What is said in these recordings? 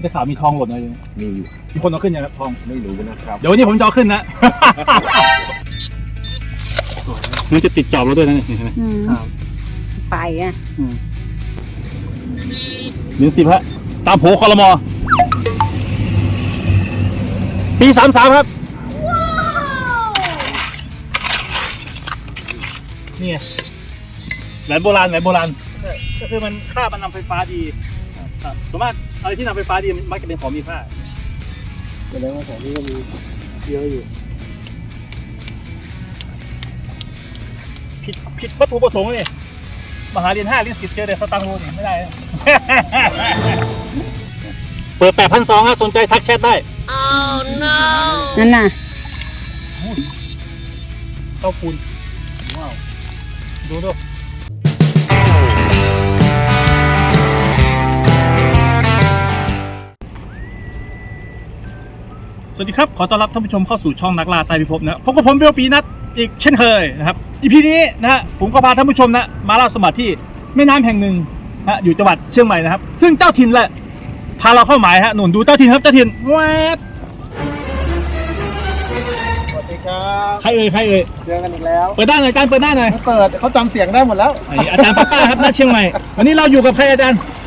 ได้ข่าวมีทองหล่นอะไรอยู่มีอยู่มีคนเอาขึ้นยังครับทอง ไม่รู้นะครับ เดี๋ยววันนี้ผมจะเอาขึ้นนะ มันจะติดจอบเราด้วยนะเนี่ยเห็นไหมอืมครับไปอะอืมเหรียญสิบฮะตามโผคอรมอปีสามสามครับ นี่ไงแหวนโบราณแหวนโบราณก็คือมันค่ามันนำไฟฟ้าดีครับส่วนมาก อะไรที่นำไฟฟ้าดีมันมักจะเป็นของมีค่าแสดงว่าของนี้ก็มีเยอะอยู่ผิดผิดวัตถุประสงค์เลยมหาเรียนห้าเรียนสิบเจอแต่สตังค์โลนี่ไม่ได้นะเปิดแปดพันสองฮะสนใจทักแชทได้นั่นน่ะ เต้าปูนว้าวดูดู สวัสดีครับ ขอต้อนรับท่านผู้ชมเข้าสู่ช่องนักล่าใต้พิภพนะพบกับผมเบลปีนัทอีกเช่นเคยนะครับอีพีนี้นะฮะผมก็พาท่านผู้ชมนะมาล่าสมบัติที่แม่น้ำแห่งหนึ่งนะอยู่จังหวัดเชียงใหม่นะครับ ซึ่งเจ้าถิ่นแหละพาเราเข้าหมายฮะหนุนดูเจ้าถิ่นครับเจ้าถิ่นแวบสวัสดีครับใครเอ่ยใครเอ่ยเจอกันอีกแล้วเปิดด้านหน่อยการเปิดด้านหน่อยไม่เปิดเขาจำเสียงได้หมดแล้วไอ้อาจารย์ป้าป้าครับหน้าเชียงใหม่วันนี้เราอยู่กับใครอาจารย์อยู่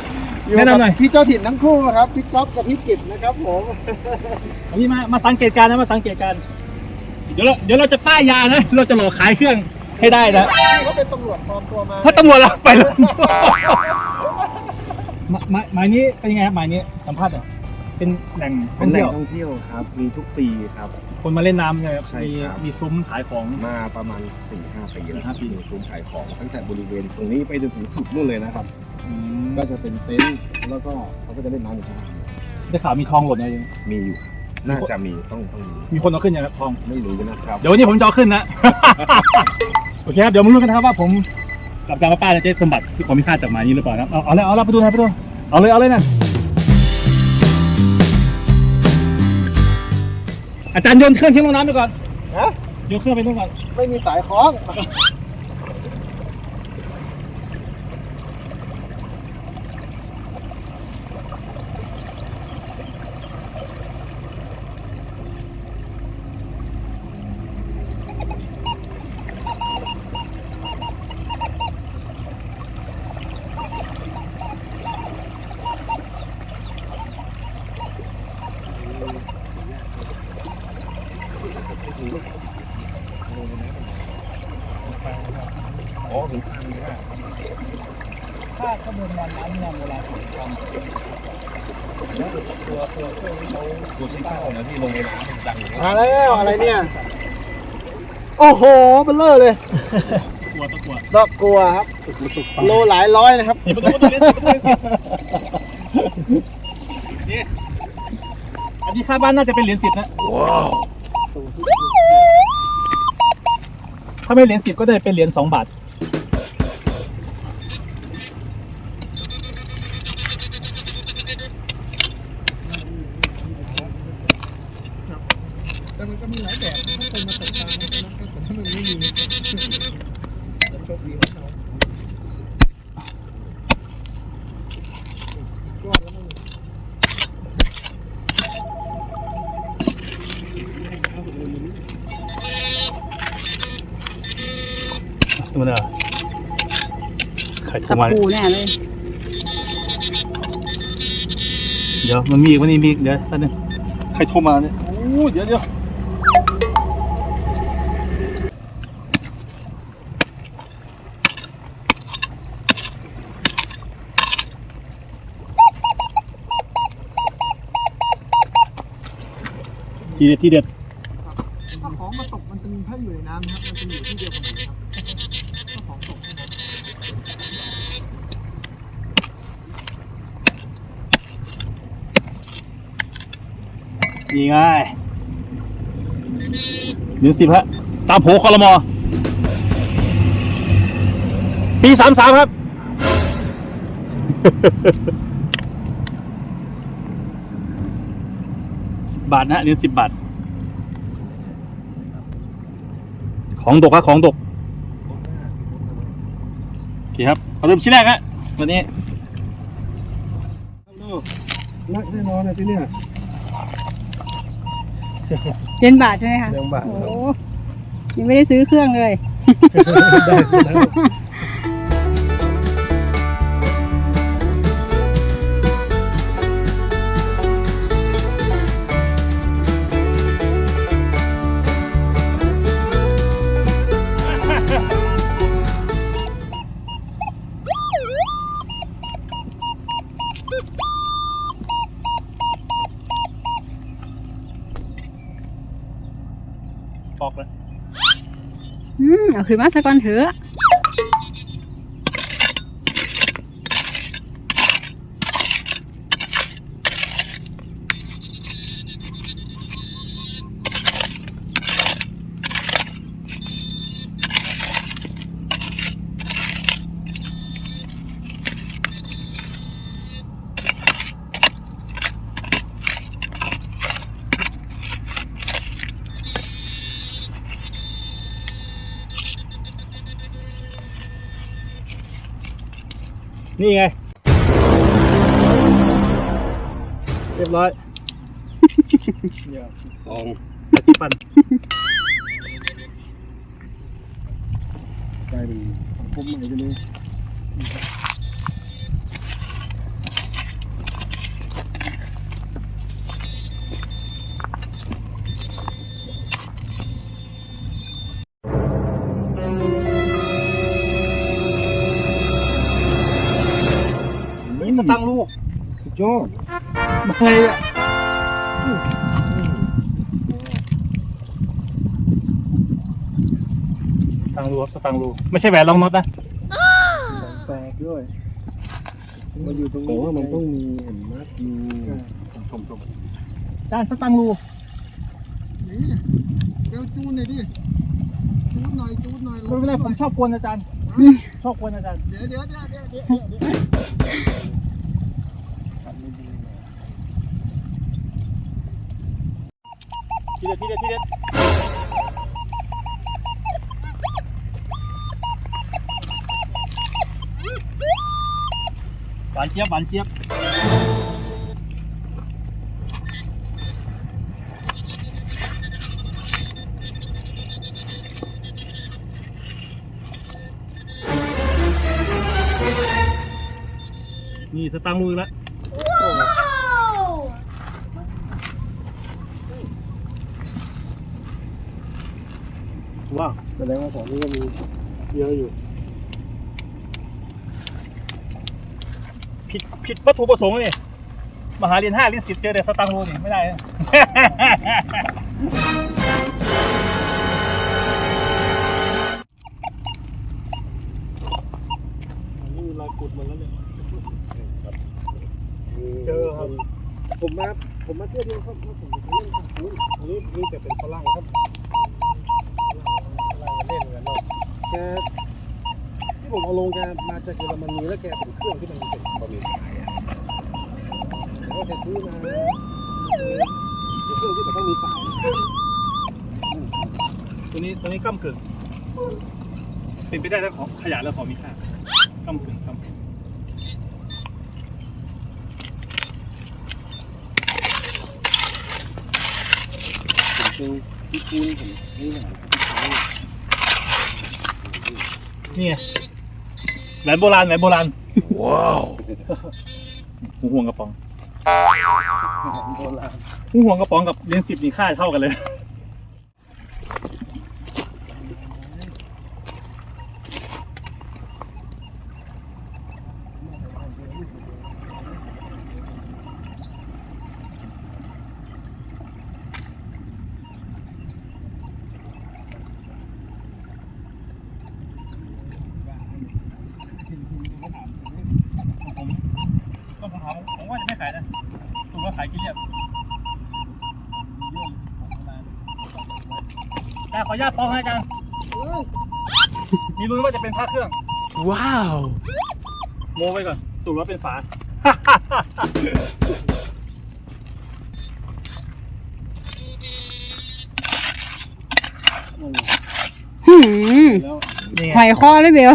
แนะกับนำหน่อย พี่เจ้าถิ่นทั้งคู่นะครับพี่ก๊อฟกับพี่กิตนะครับผมวันนี้มามาสังเกตการณ์นะมาสังเกตการณ์เดี๋ยวเราเดี๋ยวเราจะป้ายยานะเราจะหลอกขายเครื่องให้ได้นะพี่เขาเป็นตำรวจปลอมตัวมาถ้าตำรวจเราไปเลยหมายหมายหมายนี้เป็นยังไงครับหมายนี้สัมภาษณ์เหรอเป็นแหล่งท่เป็อนงแหล่เที่งยว ท่องเที่ยวครับ มีทุกปีครับ คนมาเล่นน้ำใช่ไหมครับใช่มีครับ มีซุ้มขายของ มาประมาณ4ี่ห้าปีแล้วห้าปีมีซุ้มขายของตั้งแต่บริเวณตรงนี้ไปจนถึงสุดนู่นเลยนะครับ อืมก็จะเป็นเต็นท์แล้วก็เขาก็จะเล่นน้ำอยู่ข้างล่างได้ข่าวมีทองหล่นอะไรอยู่มีอยู่น่าจะมีต้องต้องมีมีคนเอาขึ้นยังครับทอง ไม่รู้นะครับ เดี๋ยววันนี้ผมจะเอาขึ้นนะ โอเคครับ เดี๋ยวมาลุ้นกันนะครับว่าผมกับการป้าป้าจะได้สมบัติที่ผมมีค่าจากหมายนี้หรือเปล่านะครับ เอาเอาเลยเอาเลยไปดูนะไปดู เอาเลยเอาเลยนั่น อาจารย์โยนเครื่องทิ้งลงน้ำไปก่อนฮะโยนเครื่องไปนู่นก่อนไม่มีสายคล้อง อ๋อถึงทางนี้นะค่าข้อมูลวันน้ำนำเวลาถึงทำตัวตัวเครื่องที่เขาตัวที่เป้านะที่ลงในน้ำมันดังอยู่มาแล้วอะไรเนี่ย โอ้โหเบลเลอร์เลยกลัวตัวกลัวดอกกลัวครับโลหลายร้อยนะครับเห็นประตูประตูเลี้ยงสิประตูเลี้ยงสินี่อันนี้ค่าบ้านน่าจะเป็นเหรียญสิบนะว้าว ถ้าไม่เหรียญสิบก็ได้เป็นเหรียญสองบาท แต่มันก็มีหลายแบบถ้าคนมาตกปลานะครับแต่ถ้ามันไม่มีโชคดีของเขายอดแล้วมัน ดูนะใครโทรตะมาเนี่ยปูแน่เลย เดี๋ยวมันมีอีกมันมีอีกเดี๋ยวแป๊บนึงใครโทรมาเนี่ยโอ้เดี๋ยวเดี๋ยวทีเด็ดทีเด็ด ถ้าของมาตกมันจะมีถ้าอยู่ในน้ำนะครับ มันจะอยู่ที่เดียวกันหมดครับถ้าของตกนะครับ นี่ง่ายเหรียญสิบฮะตามโผคอรมอปีสามสามครับ สิบบาทนะเหรียญสิบบาท ของดกครับของดกโอเคครับเราเริ่มชิ้นแรกฮะวันนี้นักแน่นอนนะที่เนี่ย เย็นบาทใช่ไหมคะเรื่องบาท โอ้ยังไม่ได้ซื้อเครื่องเลย ได้ สินะอกเลย อืมเอาขึ้นมาซะก่อนเถอะ นี่ไง เรียบร้อยสองยาสีฟันกลายเป็นสังคมใหม่ไปเลย ตังค์ลูก สุดยอดมาเลยอะสตังค์ลูครับสตังค์ลูไม่ใช่แหวนรองน็อตนะแปลกด้วย มาอยู่ตรงนี้ว่ามันต้องมีเห็นไหมมีชมชมด้านสตังค์ลูนี่เดี๋ยวจูนหน่อยดิ จูนหน่อย จูนหน่อยไม่เป็นไรผมชอบกวนอาจารย์ ชอบกวนอาจารย์ เดี๋ยวเดี๋ยวเดี๋ยวเดี๋ยวเดี๋ยว หวานเจี๊ยบหวานเจี๊ยบนี่สตางค์มือแล้วว้าวแสดงว่าของนี้ก็มีเยอะอยู่ ผิดผิดวัตถุประสงค์เลยมหาเรียนห้าเรียนสิบเจอแต่สตังค์โลนี่ไม่ได้นะนี่รอยขุดหมดแล้วเนี่ยเจอครับ ผมมา ผมมาเที่ยวเดียวครับแล้วผมจะเล่นกับคุณอันนี้นี่จะเป็นฝรั่งครับ ลงแกมาจากเยอรมนีแล้วแกเป็นเครื่องที่มันเป็นบะหมี่สายอะแล้วก็แกซื้อมาเป็นเครื่องที่มันต้องมีสายตัวนี้ตัวนี้ก้ากึ่งเป็นไปได้แล้วของขยะแล้วของมีค่าก้ากึ่งก้ากึ่งผมเป็นที่คุณผมนี่แหละนี่ไง แหวนโบราณแหวนโบราณ ว้าวหูห่วงกระป๋อง โบราณ หูห่วงกระป๋องกับเหรียญสิบนี่ค่าเท่ากันเลย ผมก็ผมถามผมว่าจะไม่ขายนะผมก็ขายกินเรียบได้ขออนุญาตป้องให้กัน มีลุ้นว่าจะเป็นพระเครื่อง ว้าว โมไว้ก่อนสูตรว่าเป็นฝา หืมแล้วนี่หไงอยคอเลยเบล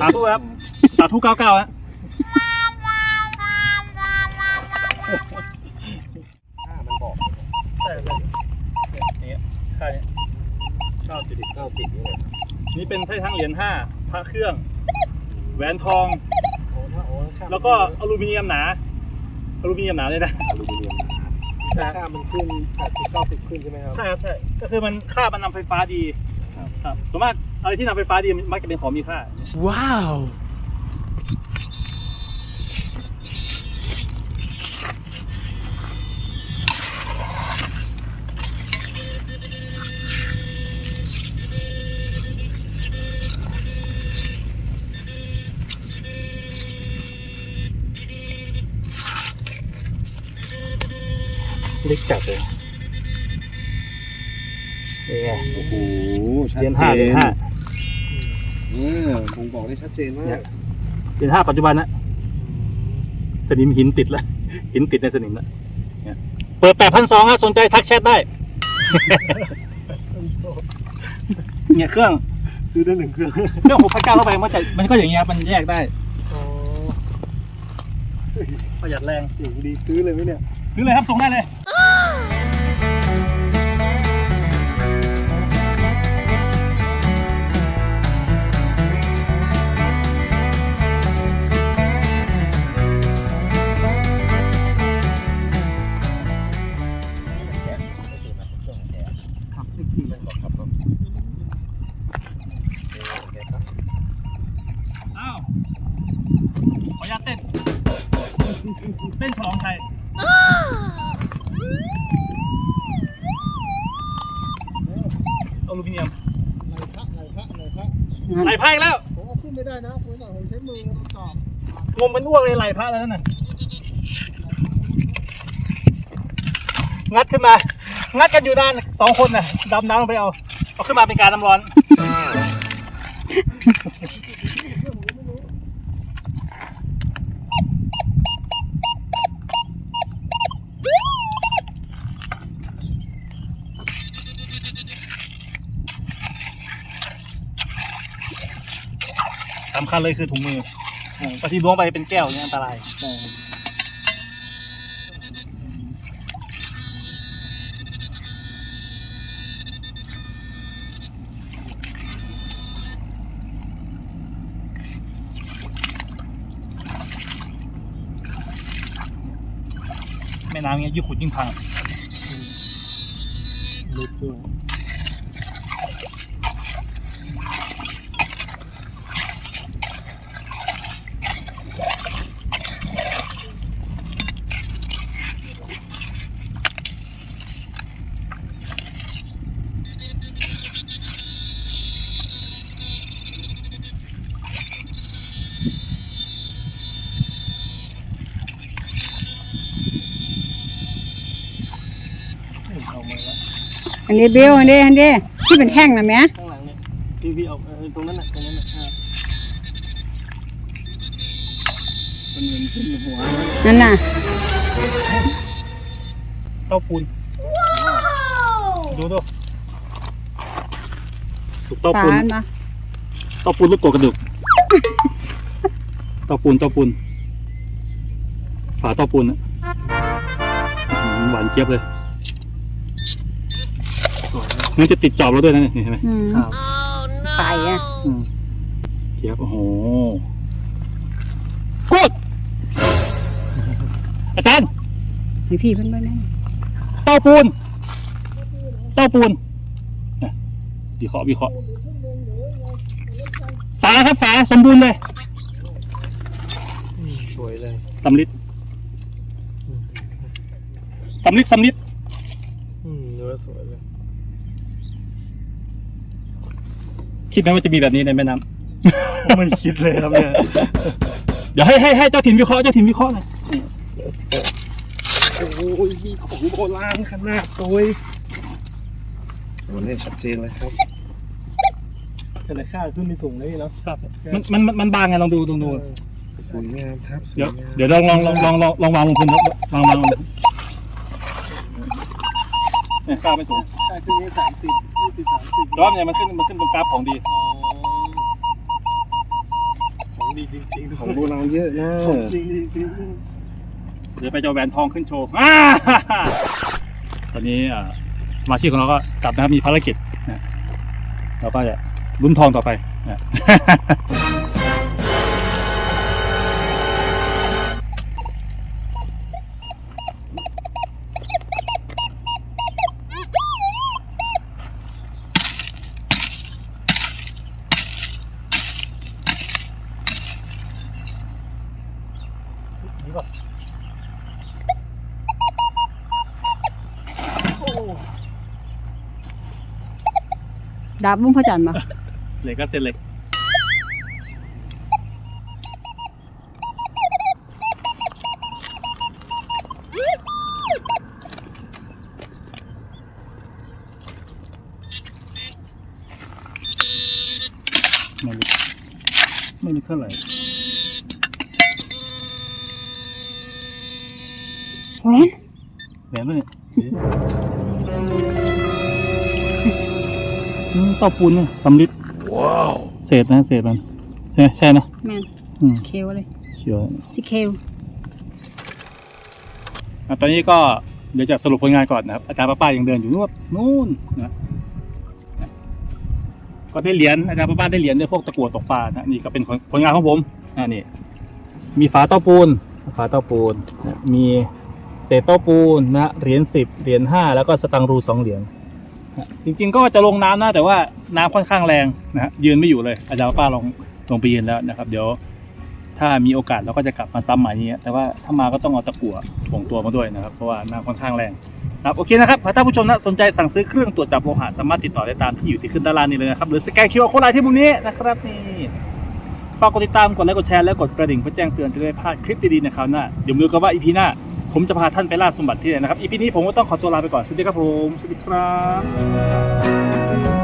สาธุครับ สาธุเก้าเก้าฮะ ไส้ทั้งเหรียญห้าพระเครื่อง แหวนทองโอ้ถ้าโอ้ถ้าแล้วก็อลูมิเนียมหนา อลูมิเนียมหนาเลยนะอลูมิเนียมค่ามันขึ้น80 90ขึ้นใช่ไหมครับ ใช่ครับใช่ ก็คือมันค่ามันนำไฟฟ้าดี ครับส่วนมากอะไรที่นำไฟฟ้าดีมันมักจะเป็นของมีค่า เล็กจัดเลยนี่ไงโอ้โหชัดเหรียญเจห้าเหรียญนห้าเออผมบอกได้ชัดเจนมากเนี่ยเหรียญห้าปัจจุบันนะสนิมหินติดแล้วหินติดในสนิมแล้วเนี่ยเปิดแปดพันสองสนใจทักแชทได้ เนี่ยเครื่องซื้อได้หนึ่งเครื่องเครื่องหกพันเก้าเข้าไปมันจะมันก็อย่างเงี้ยมันแยกได้อ๋อประหยัดแรงเจ๋งดีซื้อเลยไหมเนี่ย ซื้อเลยครับส่งได้เลย อ้าวขออนุญาตเต้น เต้นฉลองไทยอลูมิเนียมไหลพระไหลพระไหลพระไหลพายแล้ว ผมเอาขึ้นไม่ได้นะผมต้องผมใช้มือประกอบงมเป็นอ้วกเลยไหลพระแล้วนั่นน่ะงัดขึ้นมา งัดกันอยู่นานสองคนน่ะดำน้ำลงไปเอา เอาขึ้นมาเป็นการน้ำร้อน สำคัญเลยคือถุงมืออืมบางทีล้วงไปเป็นแก้วเนี่ยอันตรายอืม แม่น้ำเงี้ยยิ่งขุดยิ่งพังลึกด้วย เอามาละอันนี้เบลอันนี้อันนี้ที่เป็นแท่งนะแม่ข้างหลังเนี่ยพี่พี่เอาเออตรงนั้นน่ะตรงนั้นน่ะอ่ามันเหมือนขึ้นหัวนั่นน่ะเต้าปูนดูดูถูกเต้าฝาปูนอันมาเต้าปูนลูกโกดกระดูกเต้าปูนเต้าปูนฝาเต้าปูนอะอื้อหือหวานเจี๊ยบเลย มันจะติดจอบเราด้วยนะเนี่ยเห็นไหมอืมครับ ไปอะอืมเจี๊ยบโอ้โหกูดอาจารย์ ให้พี่เพิ่นเบิ่งได้เต้าปูน เต้าปูนนะวิเคราะห์วิเคราะห์ฝาครับฝาสมบูรณ์เลยอืมสวยเลยสำลิดอืมสำลิดสำลิดอืมเนื้อสวยเลย คิดไหมว่าจะมีแบบนี้ในแม่น้ำไม่คิดเลยครับเนี่ยเดี๋ยวให้ให้ให้เจ้าถิ่นวิเคราะห์เจ้าถิ่นวิเคราะห์หน่อยนี่โอ้ยมีของโบราณขนาดโดยตัวเลขชัดเจนเลยครับแต่ละค่าขึ้นไปสูงเลยเนาะครับมันมันมันมันบางไงลองดูลองดู สวยงามครับสวยเดี๋ยวงามเดี๋ยวลองลองลองลองลองลองวางลงพื้นครับวางวางลงพื้น เนี่ยก้าวไม่ถูกค่าขึ้นนี้สามสิบยี่สิบสามสิบแต่ว่าเนี่ยมันขึ้นมันขึ้นตรงกราฟของดีอ๋อของดีจริงๆของโบราณเยอะนะของจริงจริงเดี๋ยวไปจะเอาแหวนทองขึ้นโชว์อ่าตอนนี้อ่าสมาชิกของเราก็กลับนะครับมีภารกิจนะเราก็จะลุ้นทองต่อไป ดาบมุ้งพระจันทร์มาเหล็กก็เส้นเหล็ก เต้าปูนเนี่ยสำลิดว้าวเศษนะเศษมันใช่ไหมใช่นะแมนอืมเคลเลยเชียวสิเคลอะตอนนี้ก็เดี๋ยวจะสรุปผลงานก่อนนะครับอาจารย์ป้าป้ายังเดินอยู่นู่นนู่นนะก็ได้เหรียญอาจารย์ป้าป้าได้เหรียญด้วยพวกตะกั่วตกปลานะนี่ก็เป็นผลผลงานของผมอ่านี่มีฝาเต้าปูนฝาเต้าปูนนะมีเศษเต้าปูนนะเหรียญสิบเหรียญห้าแล้วก็สตังค์รูสองเหรียญนะ จริงๆก็จะลงน้ำนะแต่ว่าน้ำค่อนข้างแรงนะฮะยืนไม่อยู่เลยอาจารย์ป้าลงลงไปยืนแล้วนะครับ เดี๋ยวถ้ามีโอกาสเราก็จะกลับมาซ้ำใหม่นี้แต่ว่าถ้ามาก็ต้องเอาตะกั่วถ่วงตัวมาด้วยนะครับ เพราะว่าน้ำค่อนข้างแรงครับโอเคนะครับถ้าผู้ชมนะสนใจสั่งซื้อเครื่องตรวจจับโลหะสามารถติดต่อได้ตามที่อยู่ที่ขึ้นด้านล่างนี้เลยนะครับหรือสแกนคิวอาร์โค้ดไลน์ที่มุมนี้นะครับนี่ฝากกดติดตามกดไลค์กดแชร์และกดกระดิ่งเพื่อแจ้งเตือนจะได้พลาดคลิปดีๆในคราวหน้าเดี๋ยวมือกันว่าอีพีหน้า ผมจะพาท่านไปล่าสมบัติที่ไหนนะครับอีพีนี้ผมก็ต้องขอตัวลาไปก่อนสวัสดีครับผมสวัสดีครับ